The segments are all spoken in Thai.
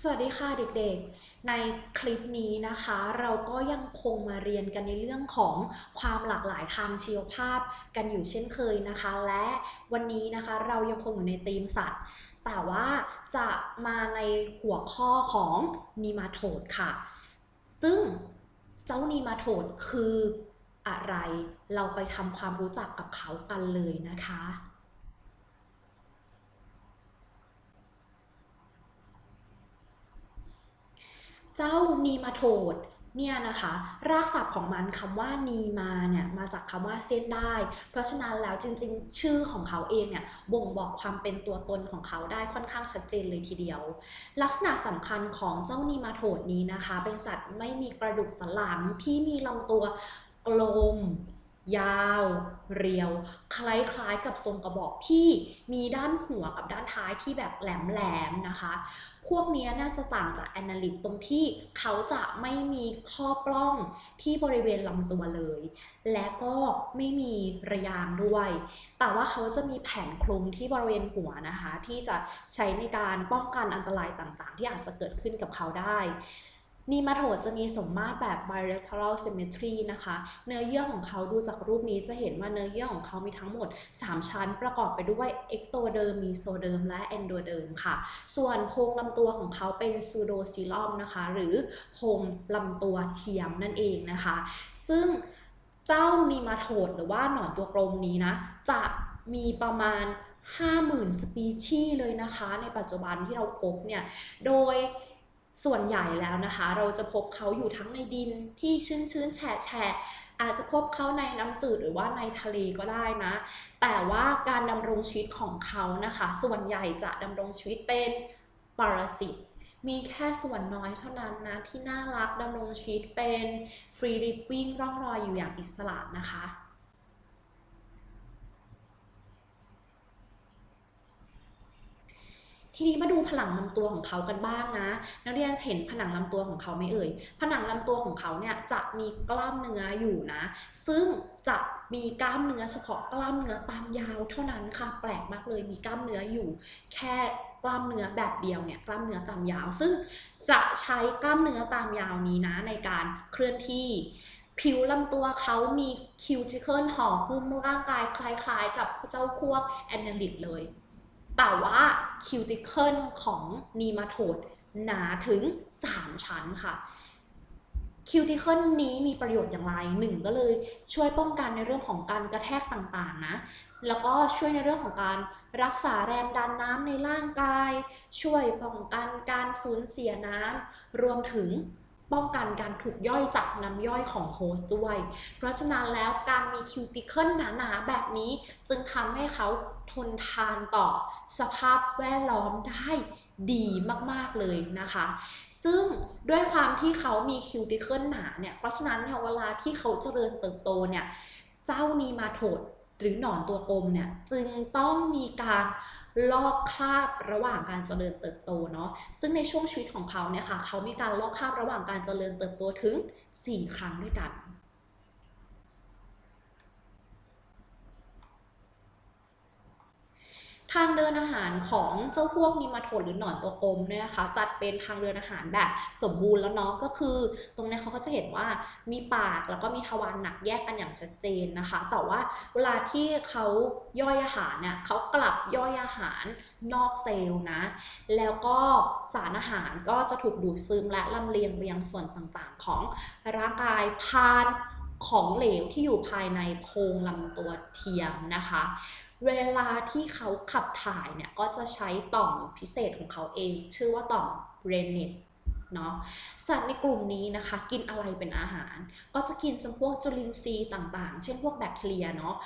สวัสดีค่ะเด็กๆ ในคลิปนี้นะคะ เราก็ยังคงมาเรียนกันในเรื่องของความหลากหลายทางชีวภาพกันอยู่เช่นเคยนะคะ และวันนี้นะคะเรายังคงอยู่ในธีมสัตว์ แต่ว่าจะมาในหัวข้อของนีมาโทดค่ะ ซึ่งเจ้านีมาโทดคืออะไร เราไปทำความรู้จักกับเขากันเลยนะคะ เจ้านีมาโทดเนี่ยนะคะ รากศัพท์ของมันคำว่านีมาเนี่ยมาจากคำว่าเส้นได้ เพราะฉะนั้นแล้วจริงๆ ชื่อของเขาเองเนี่ยบ่งบอกความเป็นตัวตนของเขาได้ค่อนข้างชัดเจนเลยทีเดียว ลักษณะสำคัญของเจ้านีมาโทดนี้นะคะ เป็นสัตว์ไม่มีกระดูกสันหลังที่มีลำตัวกลม ยาวเรียว คล้ายๆกับทรงกระบอกที่มีด้านหัวกับด้านท้ายที่แบบแหลมๆนะคะ พวกนี้น่าจะต่างจากแอนาลิตตรงที่เขาจะไม่มีข้อปล้องที่บริเวณลำตัวเลย และก็ไม่มีระยางด้วย แต่ว่าเขาจะมีแผ่นคลุมที่บริเวณหัวนะคะ ที่จะใช้ในการป้องกันอันตรายต่างๆ ที่อาจจะเกิดขึ้นกับเขาได้ นีมาโทดจะมีสมมาตรแบบ bilateral symmetry นะคะ เนื้อเยื่อของเขาดูจากรูปนี้จะเห็นว่าเนื้อเยื่อของเขามีทั้งหมด 3 ชั้นประกอบไปด้วย ectoderm mesoderm และ endoderm ค่ะ ส่วนโพรงลำตัวของเขาเป็น pseudocoelom นะคะ หรือโพรงลำตัวเทียมนั่นเองนะคะ ซึ่งเจ้านีมาโทดหรือว่าหนอนตัวกลมนี้นะ จะมีประมาณ 50,000 สปีชีส์เลยนะคะ ในปัจจุบันที่เราพบเนี่ย โดย ส่วนใหญ่แล้วนะคะ เราจะพบเขาอยู่ทั้งในดินที่ชื้นๆแฉะๆอาจจะพบเขาในน้ำจืดหรือว่าในทะเลก็ได้นะ แต่ว่าการดำรงชีวิตของเขานะคะ ส่วนใหญ่จะดำรงชีวิตเป็นปรสิตมีแค่ส่วนน้อยเท่านั้นนะ ที่น่ารักดำรงชีวิตเป็นฟรีดิปวิ่งร่องรอยอยู่อย่างอิสระนะคะ ทีนี้มาดูผนังลำตัวของเขากันบ้างนะ นักเรียนเห็นผนังลำตัวของเขาไหมเอ่ย ผนังลำตัวของเขาเนี่ยจะมีกล้ามเนื้ออยู่นะ ซึ่งจะมีกล้ามเนื้อเฉพาะกล้ามเนื้อตามยาวเท่านั้นค่ะ แปลกมากเลย มีกล้ามเนื้ออยู่ แค่กล้ามเนื้อแบบเดียวเนี่ย กล้ามเนื้อตามยาว ซึ่งจะใช้กล้ามเนื้อตามยาวนี้นะในการเคลื่อนที่ผิวลำตัวเขามีคิวติเคิลห่อหุ้มร่างกายคล้ายๆ กับเจ้าพวกแอนนาลิดเลย แต่ว่าคิวติเคิลของนีมาโทดหนาถึง 3 ชั้นค่ะคิวติเคิลนี้มีประโยชน์อย่างไรหนึ่งก็เลยช่วยป้องกันในเรื่องของการกระแทกต่างๆนะ แล้วก็ช่วยในเรื่องของการรักษาแรงดันน้ำในร่างกาย ช่วยป้องกันการสูญเสียน้ำรวมถึงป้องกันการถูกย่อยจากน้ำย่อยของโฮสต์ด้วย เพราะฉะนั้นแล้วการมีคิวติเคิลหนาๆแบบนี้จึงทำให้เขา ทนทานต่อสภาพแวดล้อมได้ดีมากๆเลยนะคะ ซึ่งด้วยความที่เขามีคิวติเคิลหนาเนี่ย เพราะฉะนั้นเนี่ยเวลาที่เขาเจริญเติบโตเนี่ย เจ้านีมาโทดหรือหนอนตัวกลมเนี่ย จึงต้องมีการลอกคราบระหว่างการเจริญเติบโตเนาะซึ่งในช่วงชีวิตของเขาเนี่ยค่ะเขามีการลอกคราบระหว่างการเจริญเติบโตถึง 4 ครั้งด้วยกัน ทางเดินอาหารของเจ้าพวกนิมาโทดหรือหนอนตัวกลมเนี่ยนะคะจัดเป็นทางเดินอาหารแบบสมบูรณ์แล้วเนาะก็คือ ตรงนี้เขาก็จะเห็นว่ามีปากแล้วก็มีทวารหนักแยกกันอย่างชัดเจนนะคะ แต่ว่าเวลาที่เขาย่อยอาหารเนี่ยเขากลับย่อยอาหารนอกเซลล์นะ แล้วก็สารอาหารก็จะถูกดูดซึมและลำเลียงไปยังส่วนต่างๆ ของร่างกายผ่านของเหลวที่อยู่ภายในโพรงลำตัวเทียมนะคะ เวลาที่เขาขับถ่ายเนี่ยก็จะใช้ต่อมพิเศษของเขาเอง ชื่อว่าต่อมเรนเนตเนาะสัตว์ในกลุ่มนี้นะคะกินอะไรเป็นอาหาร ก็จะกินจำพวกจุลินทรีย์ต่างๆ เช่นพวกแบคทีเรียเนาะ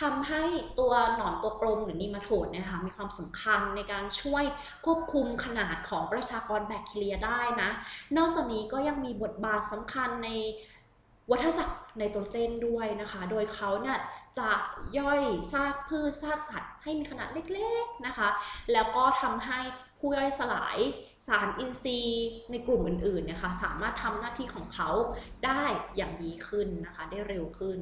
ทำให้ตัวหนอนตัวกลมหรือนีมาโทดนี่ยค่ะมีความสำคัญในการช่วยควบคุมขนาดของประชากรแบคทีเรียได้นะ นอกจากนี้ก็ยังมีบทบาทสำคัญใน วัฏจักรไนโตรเจนด้วยนะคะ โดยเขาเนี่ยจะย่อยซากพืชซากสัตว์ให้มีขนาดเล็กๆนะคะ แล้วก็ทำให้ผู้ย่อยสลายสารอินทรีย์ในกลุ่มอื่นๆเนี่ยค่ะสามารถทำหน้าที่ของเขาได้อย่างดีขึ้นนะคะ ได้เร็วขึ้น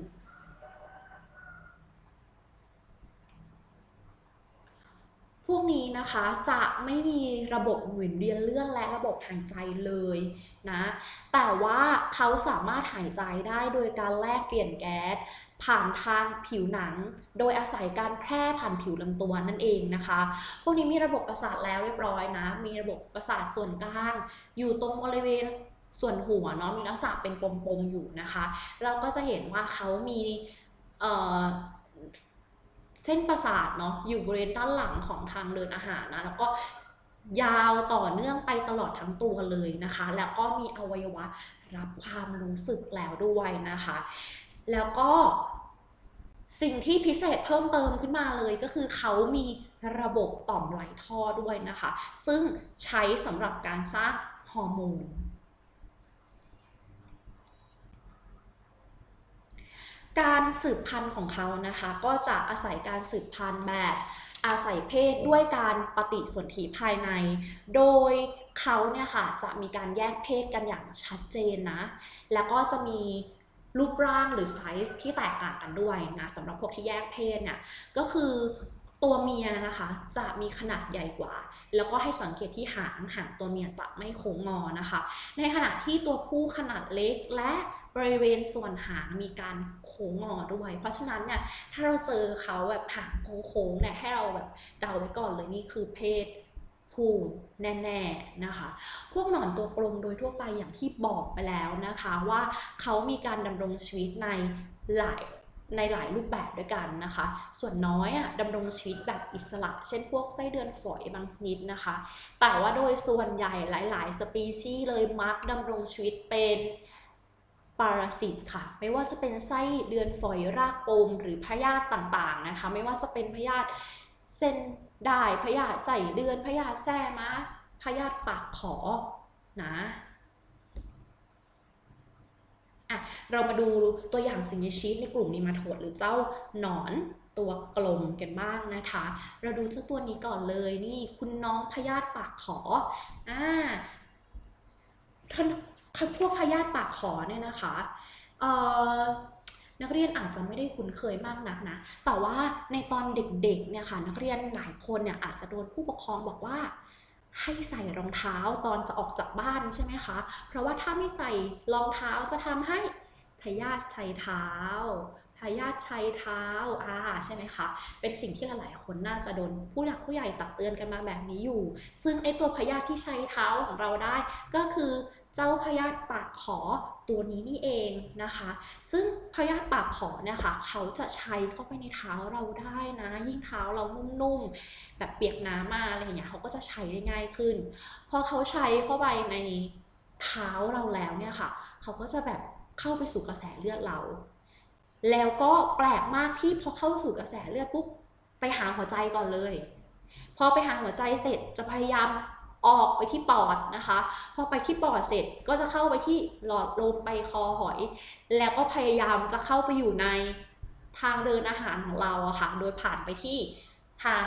พวกนี้นะคะจะไม่มีระบบหมุนเวียนเลือดและระบบหายใจเลยนะ แต่ว่าเขาสามารถหายใจได้โดยการแลกเปลี่ยนแก๊สผ่านทางผิวหนัง โดยอาศัยการแพร่ผ่านผิวลำตัวนั่นเองนะคะ พวกนี้มีระบบประสาทแล้วเรียบร้อยนะ มีระบบประสาทส่วนกลาง อยู่ตรงบริเวณส่วนหัวเนาะมีลักษณะเป็นปมๆอยู่นะคะ เราก็จะเห็นว่าเขามีเอ่อ เส้นประสาทเนาะอยู่บริเวณด้านหลังของทางเดินอาหารนะแล้วก็ยาวต่อเนื่องไปตลอดทั้งตัวเลยนะคะ แล้วก็มีอวัยวะรับความรู้สึกแล้วด้วยนะคะ แล้วก็สิ่งที่พิเศษเพิ่มเติมขึ้นมาเลยก็คือเขามีระบบต่อมไหลท่อด้วยนะคะ ซึ่งใช้สำหรับการสร้างฮอร์โมน การสืบพันธุ์ของเขานะคะ ก็จะอาศัยการสืบพันธุ์แบบอาศัยเพศด้วยการปฏิสนธิภายใน โดยเขาเนี่ยค่ะจะมีการแยกเพศกันอย่างชัดเจนนะ แล้วก็จะมีรูปร่างหรือไซส์ที่แตกต่างกันด้วยนะสำหรับพวกที่แยกเพศเนี่ยก็คือตัวเมียนะคะจะมีขนาดใหญ่กว่า แล้วก็ให้สังเกตที่หางหางตัวเมียจะไม่โค้งงอนะคะ ในขณะที่ตัวผู้ขนาดเล็กและ บริเวณส่วนหางมีการโค้งงอด้วย เพราะฉะนั้นเนี่ยถ้าเราเจอเขาแบบหางโค้งๆเนี่ยให้เราแบบเดาไว้ก่อนเลยนี่คือเพศผู้แน่ๆนะคะ พวกหนอนตัวกลมโดยทั่วไปอย่างที่บอกไปแล้วนะคะว่าเขามีการดำรงชีวิตในหลายในหลายรูปแบบด้วยกันนะคะ ส่วนน้อยอะดำรงชีวิตแบบอิสระ เช่นพวกไส้เดือนฝอยบางชนิดนะคะ แต่ว่าโดยส่วนใหญ่หลาย ๆ สปีชีส์เลยมักดำรงชีวิตเป็น ปรสิตค่ะ ไม่ว่าจะเป็นไส้เดือนฝอยรากปมหรือพยาธิต่างๆนะคะ ไม่ว่าจะเป็นพยาธิเส้นได้พยาธิใส่เดือนพยาธิแส้มาพยาธิปากขอนะอะเรามาดูตัวอย่างสิ่งมีชีวิตในกลุ่มนีมาโทดหรือเจ้าหนอนตัวกลมกันบ้างนะคะ เราดูเจ้าตัวนี้ก่อนเลยนี่คุณน้องพยาธิปากขออ่าท่าน พวกพยาธิปากขอเนี่ยนะคะเอ่อนักเรียนอาจจะไม่ได้คุ้นเคยมากนักนะ แต่ว่าในตอนเด็กๆเนี่ยค่ะนักเรียนหลายคนเนี่ยอาจจะโดนผู้ปกครองบอกว่า ให้ใส่รองเท้าตอนจะออกจากบ้านใช่ไหมคะ เพราะว่าถ้าไม่ใส่รองเท้าจะทำให้พยาธิชัยเท้า พยาธิชัยเท้าอ่าใช่ไหมคะ เป็นสิ่งที่หลายๆ คนน่าจะโดนผู้หลักผู้ใหญ่ตักเตือนกันมาแบบนี้อยู่ ซึ่งไอตัวพยาธิที่ชัยเท้าของเราได้ ก็คือเจ้าพยาธิปากขอตัวนี้นี่เองนะคะ ซึ่งพยาธิปากขอเนี่ยค่ะเขาจะใช้เข้าไปในเท้าเราได้นะ ยิ่งเท้าเรานุ่มๆแบบเปียกน้ำมาอะไรอย่างเงี้ยเขาก็จะใช้ได้ง่ายขึ้น พอเขาใช้เข้าไปในเท้าเราแล้วเนี่ยค่ะ เขาก็จะแบบเข้าไปสู่กระแสเลือดเรา แล้วก็แปลกมากที่พอเข้าสู่กระแสเลือดปุ๊บไปหาหัวใจก่อนเลย พอไปหาหัวใจเสร็จจะพยายามออกไปที่ปอดนะคะ พอไปที่ปอดเสร็จก็จะเข้าไปที่หลอดลมไปคอหอย แล้วก็พยายามจะเข้าไปอยู่ในทางเดินอาหารของเราอะค่ะ โดยผ่านไปที่ทาง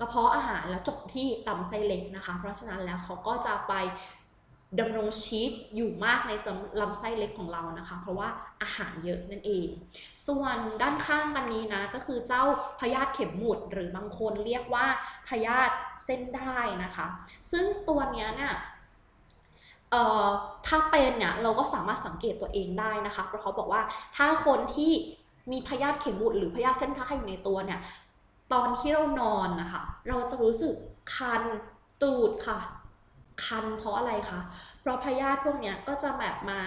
กระเพาะอาหารแล้วจบที่ลำไส้เล็กนะคะ เพราะฉะนั้นแล้วเขาก็จะไป ดำรงชีพอยู่มากในลำไส้เล็กของเรานะคะ เพราะว่าอาหารเยอะนั่นเอง ส่วนด้านข้างกันนี้นะก็คือเจ้าพยาธิเข็มหมุดหรือบางคนเรียกว่าพยาธิเส้นได้นะคะ ซึ่งตัวเนี้ยเนี่ยเอ่อถ้าเป็นเนี่ยเราก็สามารถสังเกตตัวเองได้นะคะเพราะเขาบอกว่าถ้าคนที่มีพยาธิเข็มหมุดหรือพยาธิเส้นได้อยู่ในตัวเนี่ยตอนที่เรานอนนะคะเราจะรู้สึกคันตูดค่ะ คันเพราะอะไรคะ เพราะพยาธิพวกเนี้ยก็จะแบบมา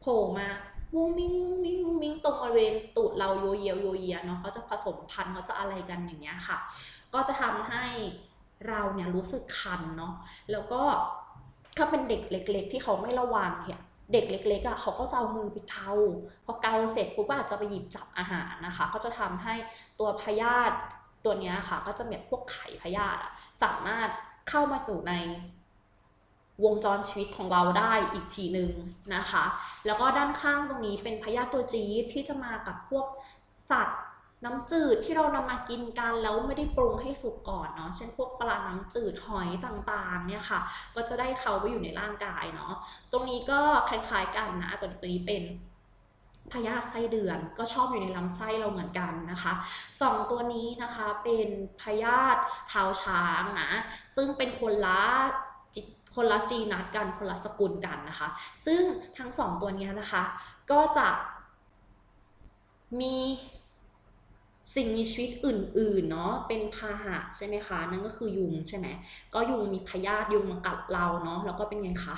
โผล่มามุ้งมิ้งมุ้งมิ้งมุ้งมิ้งตรงบริเวณตูดเราโยเยโยเยเนาะเขาจะผสมพันธุ์เขาจะอะไรกันอย่างเงี้ยค่ะ ก็จะทำให้เราเนี่ยรู้สึกคันเนาะแล้วก็ถ้าเป็นเด็กเล็ก ๆ ที่เขาไม่ระวังเนี่ยเด็กเล็กๆอะเขาก็จะเอามือไปเกาพอเกาเสร็จปุ๊บอาจจะไปหยิบจับอาหารนะคะ ก็จะทำให้ตัวพยาธิตัวเนี้ยค่ะ ก็จะมีพวกไข่พยาธิอะสามารถเข้ามาสู่ใน วงจรชีวิตของเราได้อีกทีหนึ่งนะคะ แล้วก็ด้านข้างตรงนี้เป็นพยาธิตัวจี๊ดที่จะมากับพวกสัตว์น้ำจืดที่เรานำมากินกันแล้วไม่ได้ปรุงให้สุกก่อนเนาะ เช่นพวกปลาน้ำจืดหอยต่างๆเนี่ยค่ะ ก็จะได้เข้าไปอยู่ในร่างกายเนาะ ตรงนี้ก็คล้ายๆกันนะ ตัวนี้ตัวนี้เป็นพยาธิไส้เดือนก็ชอบอยู่ในลำไส้เราเหมือนกันนะคะสองตัวนี้นะคะเป็นพยาธิเท้าช้างนะ ซึ่งเป็นคนละ คนละจีนัดกันคนละสกุลกันนะคะ ซึ่งทั้งสองตัวนี้นะคะ ก็จะมีสิ่งมีชีวิตอื่นๆเนาะเป็นพาหะใช่ไหมคะ นั่นก็คือยุงใช่ไหมก็ยุงมีพยาธิยุงมากัดเราเนาะแล้วก็เป็นไงคะ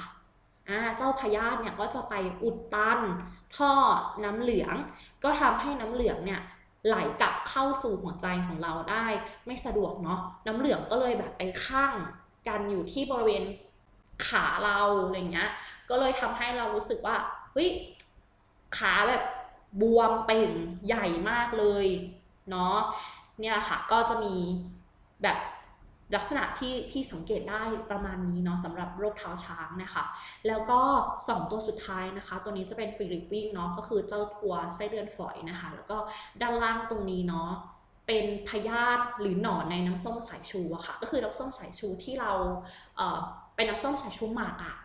อ่าเจ้าพยาธิเนี่ยก็จะไปอุดตัน ท่อน้ำเหลือง ก็ทำให้น้ำเหลืองเนี่ยไหลกลับเข้าสู่หัวใจของเราได้ไม่สะดวกเนาะน้ำเหลืองก็เลยแบบไปข้างกันอยู่ที่บริเวณ ขาเราอะไรเงี้ย ก็เลยทำให้เรารู้สึกว่าเฮ้ยขาแบบบวมเป่งใหญ่มากเลยเนาะเนี่ยค่ะก็จะมีแบบลักษณะที่ที่สังเกตได้ประมาณนี้เนาะสำหรับโรคเท้าช้างนะคะ แล้วก็ 2 ตัวสุดท้ายนะคะ ตัวนี้จะเป็นฟิลิปปินเนาะก็คือเจ้าตัวไส้เดือนฝอยนะคะ แล้วก็ด้านล่างตรงนี้เนาะเป็นพยาธิหรือหนอนในน้ำส้มสายชูอะค่ะ ก็คือน้ำส้มสายชูที่เรา เป็นน้ำส้มสายชูหมักอะ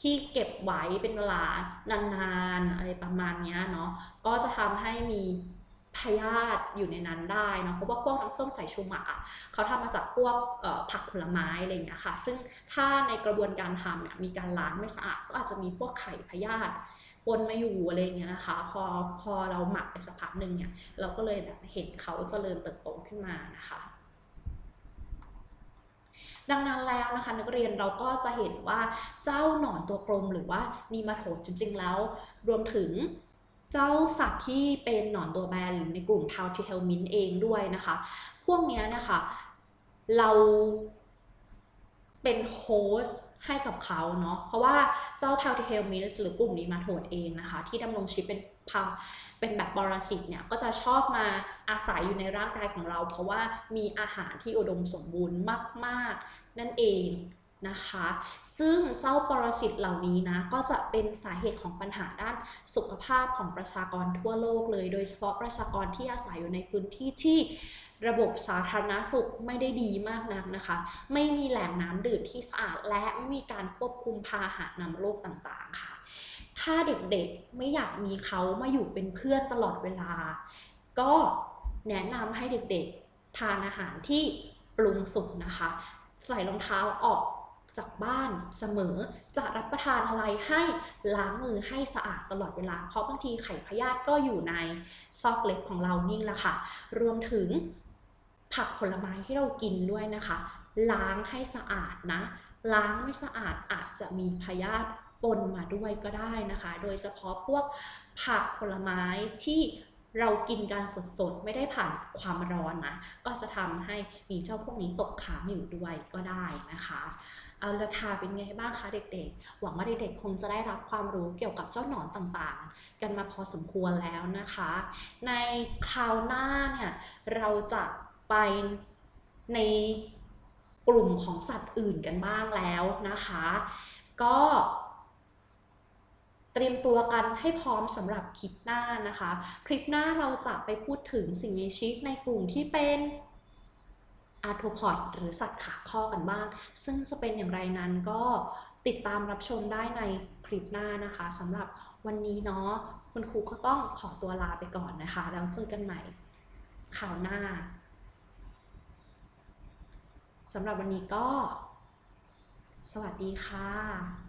ที่เก็บไว้เป็นเวลานานๆอะไรประมาณเนี้ยเนาะก็จะทำให้มีพยาธิอยู่ในนั้นได้เนาะเพราะว่าพวกน้ำส้มสายชูหมักอะเขาทำมาจากพวกผักผลไม้อะไรอย่างเงี้ยค่ะ ซึ่งถ้าในกระบวนการทำเนี่ยมีการล้างไม่สะอาดก็อาจจะมีพวกไข่พยาธิปนมาอยู่อะไรอย่างเงี้ยนะคะ พอพอเราหมักไปสักพักหนึ่งเนี่ยเราก็เลยแบบเห็นเขาเจริญเติบโตขึ้นมานะคะ ดังนั้นแล้วนะคะ นักเรียนเราก็จะเห็นว่าเจ้าหนอนตัวกลมหรือว่านีมาโทดจริงๆแล้ว รวมถึงเจ้าสัตว์ที่เป็นหนอนตัวแบนหรือในกลุ่มพาวทิเทลมินเองด้วยนะคะ พวกนี้นะคะเราเป็นโฮสต์ให้กับเขาเนาะเพราะว่าเจ้าพาวทิเทลมินหรือกลุ่มนีมาโทดเองนะคะ ที่ดำรงชีวิตเป็น พาเป็นแบบปรสิตเนี่ยก็จะชอบมาอาศัยอยู่ในร่างกายของเรา เพราะว่ามีอาหารที่อุดมสมบูรณ์มาก ๆ นั่นเองนะคะ ซึ่งเจ้าปรสิตเหล่านี้นะก็จะเป็นสาเหตุของปัญหาด้านสุขภาพของประชากรทั่วโลกเลย โดยเฉพาะประชากรที่อาศัยอยู่ในพื้นที่ที่ระบบสาธารณสุขไม่ได้ดีมากนักนะคะ ไม่มีแหล่งน้ำดื่มที่สะอาดและไม่มีการควบคุมพาหะนำโรคต่างๆค่ะ ถ้าเด็กๆไม่อยากมีเขามาอยู่เป็นเพื่อนตลอดเวลา ก็แนะนำให้เด็กๆทานอาหารที่ปรุงสุกนะคะ ใส่รองเท้าออกจากบ้านเสมอจะรับประทานอะไรให้ล้างมือให้สะอาดตลอดเวลา เพราะบางทีไข่พยาธิก็อยู่ในซอกเล็บของเรานี่แหละค่ะ รวมถึงผักผลไม้ที่เรากินด้วยนะคะ ล้างให้สะอาดนะ ล้างไม่สะอาดอาจจะมีพยาธิ ปนมาด้วยก็ได้นะคะ โดยเฉพาะพวกผักผลไม้ที่เรากินกันสดๆ ไม่ได้ผ่านความร้อนนะ ก็จะทำให้มีเจ้าพวกนี้ตกค้างอยู่ด้วยก็ได้นะคะ เอาละค่ะเป็นไงบ้างคะเด็กๆ หวังว่าเด็กๆ คงจะได้รับความรู้เกี่ยวกับเจ้าหนอนต่างๆ กันมาพอสมควรแล้วนะคะ ในคราวหน้าเนี่ยเราจะไปในกลุ่มของสัตว์อื่นกันบ้างแล้วนะคะ ก็ เตรียมตัวกันให้พร้อมสำหรับคลิปหน้านะคะ คลิปหน้าเราจะไปพูดถึงสิ่งมีชีวิตในกลุ่มที่เป็นอาร์โทพอดหรือสัตว์ขาข้อกันบ้าง ซึ่งจะเป็นอย่างไรนั้นก็ติดตามรับชมได้ในคลิปหน้านะคะสำหรับวันนี้เนาะคุณครูก็ต้องขอตัวลาไปก่อนนะคะ แล้วเจอกันใหม่ข่าวหน้าสำหรับวันนี้ก็ สวัสดีค่ะ